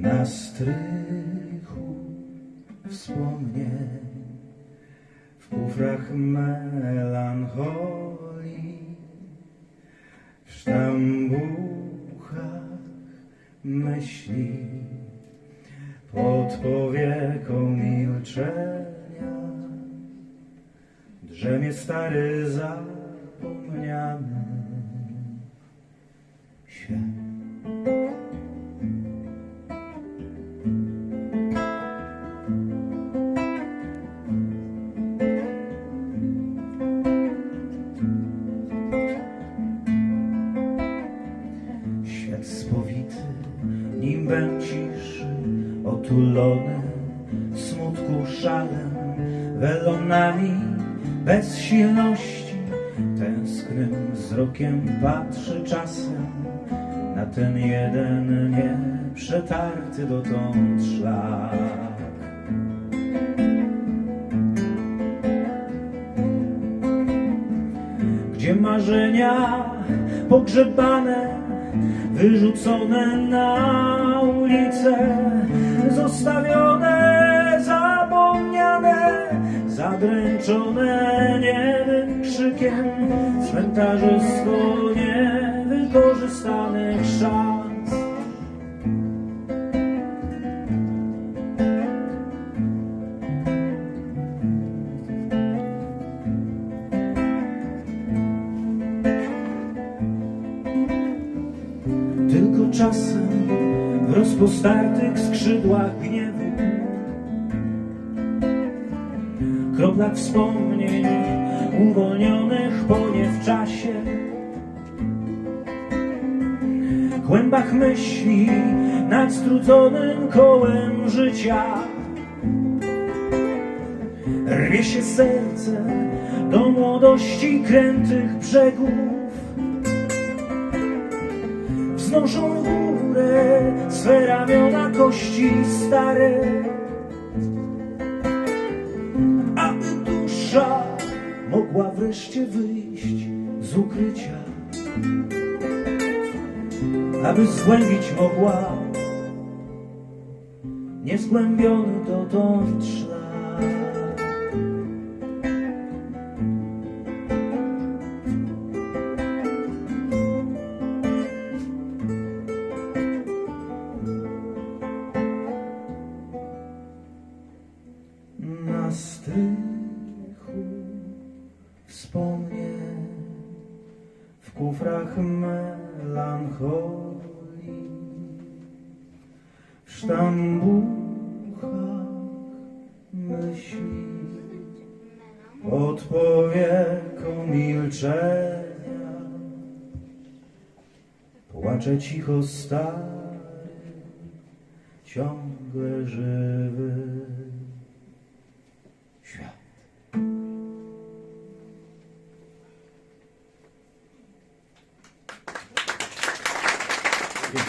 na strychu wspomnień, w kufrach melancholii, w sztambuchach myśli, pod powieką milczenia, drzemie stary zapomniany Spowity nimbem ciszy, otulony smutku szalem, welonami bezsilności. Tęsknym wzrokiem patrzy czasem na ten jeden nieprzetarty dotąd szlak. gdzie marzenia pogrzebane, wyrzucone na ulicę, zostawione, zapomniane, zadręczone niemym krzykiem, cmentarzysko niewykorzystanych szans. Czasem w rozpostartych skrzydłach gniewu. Kroplach wspomnień uwolnionych po nie w czasie. Kłębach myśli nad strudzonym kołem życia Rwie się serce do młodości krętych brzegów wznoszą w górę swe ramiona kości stare. Aby dusza mogła wreszcie wyjść z ukrycia, aby zgłębić mogła niezgłębiony dotąd szlak. Na strychu wspomnień, w kufrach melancholii, w sztambuchach myśli, pod powieką milczenia, płacze cicho stary, ciągle żywy.